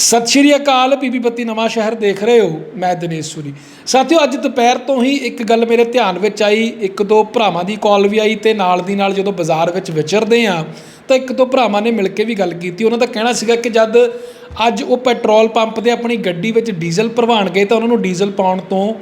ਸਤਿ ਸ਼੍ਰੀ ਅਕਾਲ ਬੀਬੀ ਬੱਤੀ ਨਵਾਂ ਸ਼ਹਿਰ ਦੇਖ ਰਹੇ ਹੋ, ਮੈਂ ਦਿਨੇਸ਼ ਸੂਰੀ। ਸਾਥੀਓ, ਅੱਜ ਦੁਪਹਿਰ ਤੋਂ ਹੀ ਇੱਕ ਗੱਲ ਮੇਰੇ ਧਿਆਨ ਵਿੱਚ ਆਈ, ਇੱਕ ਦੋ ਭਰਾਵਾਂ ਦੀ ਕਾਲ ਵੀ ਆਈ ਤੇ ਨਾਲ ਦੀ ਨਾਲ ਜਦੋਂ ਬਾਜ਼ਾਰ ਵਿੱਚ ਵਿਚਰਦੇ ਆ ਤਾਂ ਇੱਕ ਦੋ ਭਰਾਵਾਂ ਨੇ ਮਿਲ ਕੇ ਵੀ ਗੱਲ ਕੀਤੀ। ਉਹਨਾਂ ਦਾ ਕਹਿਣਾ ਸੀਗਾ ਕਿ ਜਦ ਅੱਜ ਉਹ ਪੈਟਰੋਲ ਪੰਪ ਤੇ ਆਪਣੀ ਗੱਡੀ ਵਿੱਚ ਡੀਜ਼ਲ ਭਰਵਾਉਣ ਗਏ ਤਾਂ ਉਹਨਾਂ ਨੂੰ ਡੀਜ਼ਲ ਪਾਉਣ ਤੋਂ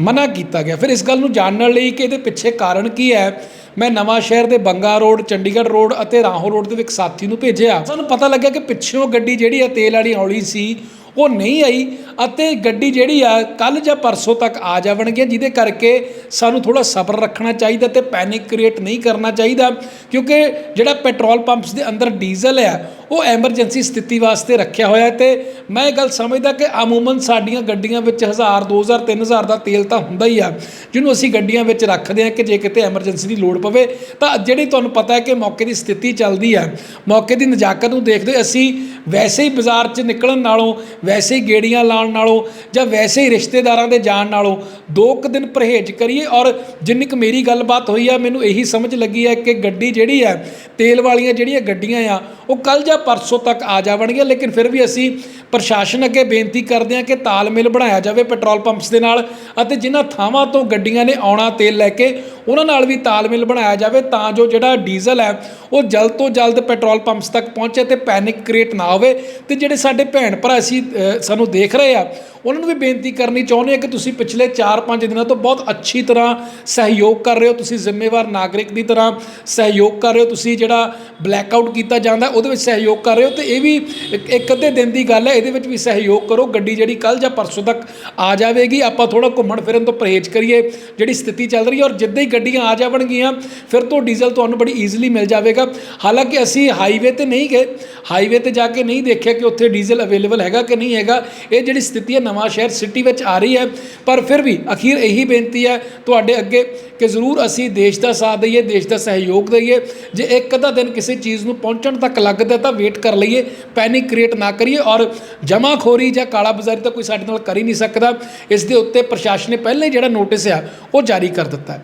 ਮਨਾ ਕੀਤਾ ਗਿਆ। ਫਿਰ ਇਸ ਗੱਲ ਨੂੰ ਜਾਣਨ ਲਈ ਕਿ ਇਹਦੇ ਪਿੱਛੇ ਕਾਰਨ ਕੀ ਹੈ? ਮੈਂ ਨਵਾਂ ਸ਼ਹਿਰ ਦੇ ਬੰਗਾ ਰੋਡ, ਚੰਡੀਗੜ੍ਹ ਰੋਡ ਅਤੇ ਰਾਹੋਂ ਰੋਡ ਦੇ ਵਿੱਚ ਸਾਥੀ ਨੂੰ ਭੇਜਿਆ। ਸਾਨੂੰ ਪਤਾ ਲੱਗਿਆ ਕਿ ਪਿੱਛੋਂ ਗੱਡੀ ਜਿਹੜੀ ਆ, ਤੇਲ ਵਾਲੀ ਹੌਲੀ ਸੀ, ਉਹ ਨਹੀਂ ਆਈ ਅਤੇ ਗੱਡੀ ਜਿਹੜੀ ਆ ਕੱਲ ਜਾਂ ਪਰਸੋਂ ਤੱਕ ਆ ਜਾਵਣਗੇ ਜਿਹਦੇ ਕਰਕੇ ਸਾਨੂੰ ਥੋੜਾ ਸਬਰ ਰੱਖਣਾ ਚਾਹੀਦਾ ਤੇ ਪੈਨਿਕ ਕ੍ਰੀਏਟ ਨਹੀਂ ਕਰਨਾ ਚਾਹੀਦਾ। ਕਿਉਂਕਿ ਜਿਹੜਾ ਪੈਟਰੋਲ ਪੰਪਸ ਦੇ ਅੰਦਰ ਡੀਜ਼ਲ ਹੈ ਉਹ ਐਮਰਜੈਂਸੀ ਸਥਿਤੀ ਵਾਸਤੇ ਰੱਖਿਆ ਹੋਇਆ ਹੈ ਤੇ ਮੈਂ ਇਹ ਗੱਲ ਸਮਝਦਾ ਕਿ ਅਮੂਮਨ ਸਾਡੀਆਂ ਗੱਡੀਆਂ ਵਿੱਚ 1000 2000 3000 ਦਾ ਤੇਲ ਤਾਂ ਹੁੰਦਾ ਹੀ ਆ, ਜਿਹਨੂੰ ਅਸੀਂ ਗੱਡੀਆਂ ਵਿੱਚ ਰੱਖਦੇ ਹਾਂ ਕਿ ਜੇ ਕਿਤੇ ਐਮਰਜੈਂਸੀ ਦੀ ਲੋੜ ਪਵੇ, ਤਾਂ ਜਿਹੜੀ ਤੁਹਾਨੂੰ ਪਤਾ ਹੈ ਕਿ ਮੌਕੇ ਦੀ ਸਥਿਤੀ ਚੱਲਦੀ ਹੈ ਮੌਕੇ ਦੀ ਨਜ਼ਾਕਤ ਨੂੰ ਦੇਖਦੇ ਅਸੀਂ ਵੈਸੇ ਹੀ ਬਾਜ਼ਾਰ 'ਚ ਨਿਕਲਣ ਨਾਲੋਂ, ਵੈਸੇ ਹੀ ਗੇੜੀਆਂ ਲਾਉਣ ਨਾਲੋਂ ਜਾਂ ਵੈਸੇ ਹੀ ਰਿਸ਼ਤੇਦਾਰਾਂ ਦੇ ਜਾਣ ਨਾਲੋਂ ਦੋ ਕੁ ਦਿਨ ਪਰਹੇਜ਼ ਕਰੀਏ ਔਰ ਜਿੰਨੀ ਕੁ ਮੇਰੀ ਗੱਲਬਾਤ ਹੋਈ ਆ, ਮੈਨੂੰ ਇਹੀ ਸਮਝ ਲੱਗੀ ਹੈ ਕਿ ਗੱਡੀ ਜਿਹੜੀ ਹੈ ਤੇਲ ਵਾਲੀਆਂ ਜਿਹੜੀਆਂ ਗੱਡੀਆਂ ਆ ਉਹ ਕੱਲ ਜਾਂ ਪਰਸੋਂ ਤੱਕ ਆ ਜਾਵਣਗੀਆਂ, ਲੇਕਿਨ ਫਿਰ ਵੀ ਅਸੀਂ ਪ੍ਰਸ਼ਾਸਨ ਅੱਗੇ ਬੇਨਤੀ ਕਰਦੇ ਹਾਂ ਕਿ ਤਾਲਮੇਲ ਬਣਾਇਆ ਜਾਵੇ ਪੈਟਰੋਲ ਪੰਪਸ ਦੇ ਨਾਲ ਅਤੇ ਜਿਨ੍ਹਾਂ ਥਾਵਾਂ ਤੋਂ ਗੱਡੀਆਂ ਨੇ ਆਉਣਾ, ਤੇਲ ਲੈ ਕੇ ਉਹਨਾਂ ਨਾਲ ਵੀ ਤਾਲਮੇਲ ਬਣਾਇਆ ਜਾਵੇ ਤਾਂ ਜੋ ਜਿਹੜਾ ਡੀਜ਼ਲ ਹੈ ਉਹ ਜਲਦ ਤੋਂ ਜਲਦ ਪੈਟਰੋਲ ਪੰਪਸ ਤੱਕ ਪਹੁੰਚੇ ਤੇ ਪੈਨਿਕ ਕ੍ਰੀਏਟ ਨਾ ਹੋਵੇ। ਤੇ ਜਿਹੜੇ ਸਾਡੇ ਭੈਣ ਭਰਾ ਅਸੀਂ ਸਾਨੂੰ ਦੇਖ ਰਹੇ ਆ, ਉਹਨਾਂ ਨੂੰ ਵੀ ਬੇਨਤੀ ਕਰਨੀ ਚਾਹੁੰਦੇ ਆ ਕਿ ਤੁਸੀਂ ਪਿਛਲੇ 4-5 ਦਿਨਾਂ ਤੋਂ ਬਹੁਤ ਅੱਛੀ ਤਰ੍ਹਾਂ ਸਹਿਯੋਗ ਕਰ ਰਹੇ ਹੋ। ਤੁਸੀਂ ਜ਼ਿੰਮੇਵਾਰ ਨਾਗਰਿਕ ਦੀ ਤਰ੍ਹਾਂ ਸਹਿਯੋਗ ਕਰ ਰਹੇ ਹੋ। ਤੁਸੀਂ ਜਿਹੜਾ ਬਲੈਕਆਊਟ ਕੀਤਾ ਜਾਂਦਾ, ਉਹਦੇ ਵਿੱਚ ਸਹਿਯੋਗ ਕਰ ਰਹੇ ਹੋ ਤੇ ਇਹ ਵੀ ਇੱਕ- ਇੱਕ ਅੱਧੇ ਦਿਨ ਦੀ ਗੱਲ ਹੈ, ਇਹਦੇ ਵਿੱਚ ਵੀ ਸਹਿਯੋਗ ਕਰੋ। ਗੱਡੀ ਜਿਹੜੀ ਕੱਲ ਜਾਂ ਪਰਸੋਂ ਤੱਕ ਆ ਜਾਵੇਗੀ। ਆਪਾਂ ਥੋੜਾ ਘੁੰਮਣ ਫਿਰਨ ਤੋਂ ਪਰਹੇਜ਼ ਕਰੀਏ। ਜਿਹੜੀ ਸਥਿਤੀ ਚੱਲ ਰਹੀ ਹੈ ਔਰ ਜਿੱਦਾਂ ਹੀ ਗੱਡੀਆਂ ਆ ਜਾਵਣਗੀਆਂ, ਫਿਰ ਤੋਂ ਡੀਜ਼ਲ ਤੁਹਾਨੂੰ ਬੜੀ ਈਜ਼ੀਲੀ ਮਿਲ ਜਾਵੇਗਾ। ਹਾਲਾਂਕਿ ਅਸੀਂ ਹਾਈਵੇ ਤੇ ਨਹੀਂ ਗਏ ਹਾਈਵੇ ਤੇ ਜਾ ਕੇ ਨਹੀਂ ਦੇਖਿਆ ਕਿ ਉੱਥੇ ਡੀਜ਼ਲ ਅਵੇਲੇਬਲ ਹੈਗਾ ਕਿ ਨਹੀਂ ਹੈਗਾ। ਇਹ ਜਿਹੜੀ ਸਥਿਤੀ ਹੈ, ਨਵਾਂ ਸ਼ਹਿਰ ਸਿਟੀ ਵਿੱਚ ਆ ਰਹੀ ਹੈ। ਪਰ ਫਿਰ ਵੀ ਅਖੀਰ ਇਹੀ ਬੇਨਤੀ ਹੈ ਤੁਹਾਡੇ ਅੱਗੇ ਕਿ ਜ਼ਰੂਰ ਅਸੀਂ ਦੇਸ਼ ਦਾ ਸਾਥ ਦਈਏ, ਦੇਸ਼ ਦਾ ਸਹਿਯੋਗ ਦਈਏ। ਜੇ ਇੱਕ ਅੱਧਾ ਦਿਨ ਕਿਸੇ ਚੀਜ਼ ਨੂੰ ਪਹੁੰਚਣ ਤੱਕ ਲੱਗਦਾ ਤਾਂ ਵੇਟ ਕਰ ਲਈਏ ਪੈਨਿਕ ਕ੍ਰੀਏਟ ਨਾ ਕਰੀਏ ਔਰ ਜਮਾਖੋਰੀ ਜਾਂ ਕਾਲਾ ਬਾਜ਼ਾਰੀ ਤਾਂ ਕੋਈ ਸਾਡੇ ਨਾਲ ਕਰ ਹੀ ਨਹੀਂ ਸਕਦਾ। ਇਸ ਦੇ ਉੱਤੇ ਪ੍ਰਸ਼ਾਸਨ ਨੇ ਪਹਿਲਾਂ ਹੀ ਜਿਹੜਾ ਨੋਟਿਸ ਆ, ਉਹ ਜਾਰੀ ਕਰ ਦਿੱਤਾ ਹੈ।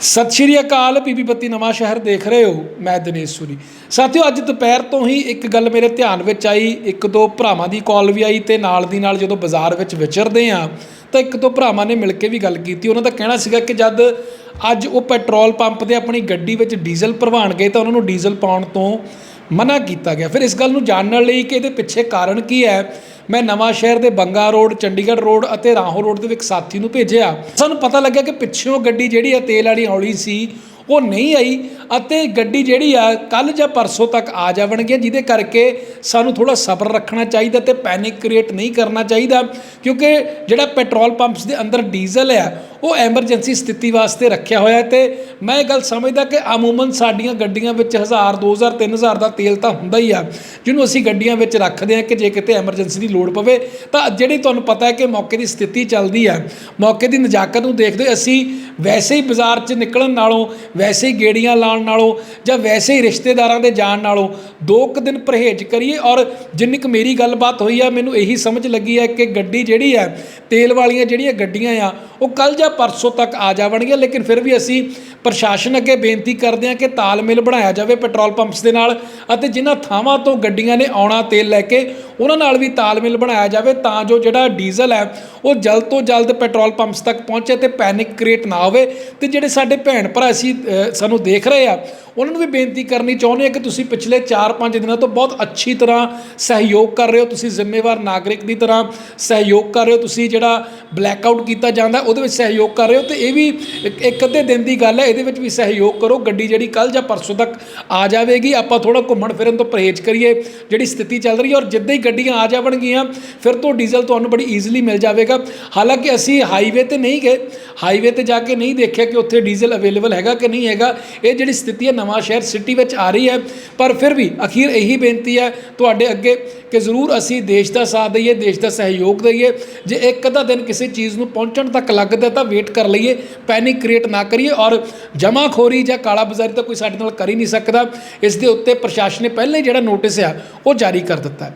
ਸਤਿ ਸ਼੍ਰੀ ਅਕਾਲ ਬੀਬੀ ਬੱਤੀ ਨਵਾਂ ਸ਼ਹਿਰ ਦੇਖ ਰਹੇ ਹੋ, ਮੈਂ ਦਿਨੇਸ਼ ਸੂਰੀ। ਸਾਥੀਓ, ਅੱਜ ਦੁਪਹਿਰ ਤੋਂ ਹੀ ਇੱਕ ਗੱਲ ਮੇਰੇ ਧਿਆਨ ਵਿੱਚ ਆਈ, ਇੱਕ ਦੋ ਭਰਾਵਾਂ ਦੀ ਕਾਲ ਵੀ ਆਈ ਤੇ ਨਾਲ ਦੀ ਨਾਲ ਜਦੋਂ ਬਾਜ਼ਾਰ ਵਿੱਚ ਵਿਚਰਦੇ ਆ ਤਾਂ ਇੱਕ ਦੋ ਭਰਾਵਾਂ ਨੇ ਮਿਲ ਕੇ ਵੀ ਗੱਲ ਕੀਤੀ। ਉਹਨਾਂ ਦਾ ਕਹਿਣਾ ਸੀਗਾ ਕਿ ਜਦ ਅੱਜ ਉਹ ਪੈਟਰੋਲ ਪੰਪ ਤੇ ਆਪਣੀ ਗੱਡੀ ਵਿੱਚ ਡੀਜ਼ਲ ਭਰਵਾਉਣ ਗਏ ਤਾਂ ਉਹਨਾਂ ਨੂੰ ਡੀਜ਼ਲ ਪਾਉਣ ਤੋਂ ਮਨਾ ਕੀਤਾ ਗਿਆ। ਫਿਰ ਇਸ ਗੱਲ ਨੂੰ ਜਾਣਨ ਲਈ ਕਿ ਇਹਦੇ ਪਿੱਛੇ ਕਾਰਨ ਕੀ ਹੈ? ਮੈਂ ਨਵਾਂ ਸ਼ਹਿਰ ਦੇ ਬੰਗਾ ਰੋਡ, ਚੰਡੀਗੜ੍ਹ ਰੋਡ ਅਤੇ ਰਾਹੋਂ ਰੋਡ ਦੇ ਵਿੱਚ ਸਾਥੀ ਨੂੰ ਭੇਜਿਆ। ਸਾਨੂੰ ਪਤਾ ਲੱਗਿਆ ਕਿ ਪਿੱਛੋਂ ਗੱਡੀ ਜਿਹੜੀ ਹੈ ਤੇਲ ਵਾਲੀ ਹੌਲੀ ਸੀ ਉਹ ਨਹੀਂ ਆਈ ਅਤੇ ਗੱਡੀ ਜਿਹੜੀ ਆ ਕੱਲ ਜਾਂ ਪਰਸੋਂ ਤੱਕ ਆ ਜਾਵਣਗੀਆਂ, ਜਿਹਦੇ ਕਰਕੇ ਸਾਨੂੰ ਥੋੜਾ ਸਬਰ ਰੱਖਣਾ ਚਾਹੀਦਾ ਤੇ ਪੈਨਿਕ ਕ੍ਰੀਏਟ ਨਹੀਂ ਕਰਨਾ ਚਾਹੀਦਾ, ਕਿਉਂਕਿ ਜਿਹੜਾ ਪੈਟਰੋਲ ਪੰਪਸ ਦੇ ਅੰਦਰ ਡੀਜ਼ਲ ਹੈ ਉਹ ਐਮਰਜੈਂਸੀ ਸਥਿਤੀ ਵਾਸਤੇ ਰੱਖਿਆ ਹੋਇਆ ਹੈ ਤੇ ਮੈਂ ਇਹ ਗੱਲ ਸਮਝਦਾ ਕਿ ਅਮੂਮਨ ਸਾਡੀਆਂ ਗੱਡੀਆਂ ਵਿੱਚ 1000 2000 3000 ਦਾ ਤੇਲ ਤਾਂ ਹੁੰਦਾ ਹੀ ਆ, ਜਿਹਨੂੰ ਅਸੀਂ ਗੱਡੀਆਂ ਵਿੱਚ ਰੱਖਦੇ ਹਾਂ ਕਿ ਜੇ ਕਿਤੇ ਐਮਰਜੈਂਸੀ ਦੀ ਲੋੜ ਪਵੇ, ਤਾਂ ਜਿਹੜੀ ਤੁਹਾਨੂੰ ਪਤਾ ਹੈ ਕਿ ਮੌਕੇ ਦੀ ਸਥਿਤੀ ਚੱਲਦੀ ਹੈ ਮੌਕੇ ਦੀ ਨਜ਼ਾਕਤ ਨੂੰ ਦੇਖਦੇ ਹੋਏ ਅਸੀਂ ਵੈਸੇ ਹੀ ਬਾਜ਼ਾਰ 'ਚ ਨਿਕਲਣ ਨਾਲੋਂ ਵੈਸੇ ਹੀ ਗੇੜੀਆਂ ਲਾਉਣ ਨਾਲੋਂ ਜਾਂ ਵੈਸੇ ਹੀ ਰਿਸ਼ਤੇਦਾਰਾਂ ਦੇ ਜਾਣ ਨਾਲੋਂ ਦੋ ਕੁ ਦਿਨ ਪਰਹੇਜ਼ ਕਰੀਏ ਔਰ ਜਿੰਨੀ ਕੁ ਮੇਰੀ ਗੱਲਬਾਤ ਹੋਈ ਆ, ਮੈਨੂੰ ਇਹੀ ਸਮਝ ਲੱਗੀ ਹੈ ਕਿ ਗੱਡੀ ਜਿਹੜੀ ਹੈ ਤੇਲ ਵਾਲੀਆਂ ਜਿਹੜੀਆਂ ਗੱਡੀਆਂ ਆ, ਉਹ ਕੱਲ ਜਾਂ ਪਰਸੋਂ ਤੱਕ ਆ ਜਾਵਣਗੀਆਂ, ਲੇਕਿਨ ਫਿਰ ਵੀ ਅਸੀਂ ਪ੍ਰਸ਼ਾਸਨ ਅੱਗੇ ਬੇਨਤੀ ਕਰਦੇ ਹਾਂ ਕਿ ਤਾਲਮੇਲ ਬਣਾਇਆ ਜਾਵੇ ਪੈਟਰੋਲ ਪੰਪਸ ਦੇ ਨਾਲ ਅਤੇ ਜਿਨ੍ਹਾਂ ਥਾਵਾਂ ਤੋਂ ਗੱਡੀਆਂ ਨੇ ਆਉਣਾ ਤੇਲ ਲੈ ਕੇ ਉਹਨਾਂ ਨਾਲ ਵੀ ਤਾਲਮੇਲ ਬਣਾਇਆ ਜਾਵੇ ਤਾਂ ਜੋ ਜਿਹੜਾ ਡੀਜ਼ਲ ਹੈ, ਉਹ ਜਲਦ ਤੋਂ ਜਲਦ ਪੈਟਰੋਲ ਪੰਪਸ ਤੱਕ ਪਹੁੰਚੇ ਤੇ ਪੈਨਿਕ ਕ੍ਰੀਏਟ ਨਾ ਹੋਵੇ। ਤੇ ਜਿਹੜੇ ਸਾਡੇ ਭੈਣ ਭਰਾ ਅਸੀਂ ਸਾਨੂੰ ਦੇਖ ਰਹੇ ਆ, ਉਹਨਾਂ ਨੂੰ ਵੀ ਬੇਨਤੀ ਕਰਨੀ ਚਾਹੁੰਦੇ ਹਾਂ ਕਿ ਤੁਸੀਂ ਪਿਛਲੇ 4-5 ਦਿਨਾਂ ਤੋਂ ਬਹੁਤ ਅੱਛੀ ਤਰ੍ਹਾਂ ਸਹਿਯੋਗ ਕਰ ਰਹੇ ਹੋ। ਤੁਸੀਂ ਜ਼ਿੰਮੇਵਾਰ ਨਾਗਰਿਕ ਦੀ ਤਰ੍ਹਾਂ ਸਹਿਯੋਗ ਕਰ ਰਹੇ ਹੋ। ਤੁਸੀਂ ਜਿਹੜਾ ਬਲੈਕਆਊਟ ਕੀਤਾ ਜਾਂਦਾ, ਉਹਦੇ ਵਿੱਚ ਸਹਿਯੋਗ ਕਰ ਰਹੇ ਹੋ। ਤੇ ਇਹ ਵੀ ਇੱਕ- ਇੱਕ ਅੱਧੇ ਦਿਨ ਦੀ ਗੱਲ ਹੈ, ਇਹਦੇ ਵਿੱਚ ਵੀ ਸਹਿਯੋਗ ਕਰੋ। ਗੱਡੀ ਜਿਹੜੀ ਕੱਲ ਜਾਂ ਪਰਸੋਂ ਤੱਕ ਆ ਜਾਵੇਗੀ। ਆਪਾਂ ਥੋੜਾ ਘੁੰਮਣ ਫਿਰਨ ਤੋਂ ਪਰਹੇਜ਼ ਕਰੀਏ। ਜਿਹੜੀ ਸਥਿਤੀ ਚੱਲ ਰਹੀ ਹੈ ਔਰ ਜਿੱਦਾਂ ਹੀ ਗੱਡੀਆਂ ਆ ਜਾਵਣਗੀਆਂ, ਫਿਰ ਤੋਂ ਡੀਜ਼ਲ ਤੁਹਾਨੂੰ ਬੜੀ ਈਜ਼ੀਲੀ ਮਿਲ ਜਾਵੇਗਾ। ਹਾਲਾਂਕਿ ਅਸੀਂ ਹਾਈਵੇ ਤੇ ਨਹੀਂ ਗਏ ਹਾਈਵੇ ਤੇ ਜਾ ਕੇ ਨਹੀਂ ਦੇਖਿਆ ਕਿ ਉੱਥੇ ਡੀਜ਼ਲ ਅਵੇਲੇਬਲ ਹੈਗਾ ਕਿ ਨਹੀਂ ਹੈਗਾ। ਇਹ ਜਿਹੜੀ ਸਥਿਤੀ ਹੈ, ਨਵਾਂ ਸ਼ਹਿਰ ਸਿਟੀ ਵਿੱਚ ਆ ਰਹੀ ਹੈ। ਪਰ ਫਿਰ ਵੀ ਅਖੀਰ ਇਹੀ ਬੇਨਤੀ ਹੈ ਤੁਹਾਡੇ ਅੱਗੇ ਕਿ ਜ਼ਰੂਰ ਅਸੀਂ ਦੇਸ਼ ਦਾ ਸਾਥ ਦਈਏ, ਦੇਸ਼ ਦਾ ਸਹਿਯੋਗ ਦਈਏ। ਜੇ ਇੱਕ ਅੱਧਾ ਦਿਨ ਕਿਸੇ ਚੀਜ਼ ਨੂੰ ਪਹੁੰਚਣ ਤੱਕ ਲੱਗਦਾ ਤਾਂ ਵੇਟ ਕਰ ਲਈਏ ਪੈਨਿਕ ਕ੍ਰੀਏਟ ਨਾ ਕਰੀਏ ਔਰ ਜਮਾਖੋਰੀ ਜਾਂ ਕਾਲਾ ਬਾਜ਼ਾਰੀ ਤਾਂ ਕੋਈ ਸਾਡੇ ਨਾਲ ਕਰ ਹੀ ਨਹੀਂ ਸਕਦਾ। ਇਸ ਦੇ ਉੱਤੇ ਪ੍ਰਸ਼ਾਸਨ ਨੇ ਪਹਿਲਾਂ ਹੀ ਜਿਹੜਾ ਨੋਟਿਸ ਆ, ਉਹ ਜਾਰੀ ਕਰ ਦਿੱਤਾ ਹੈ।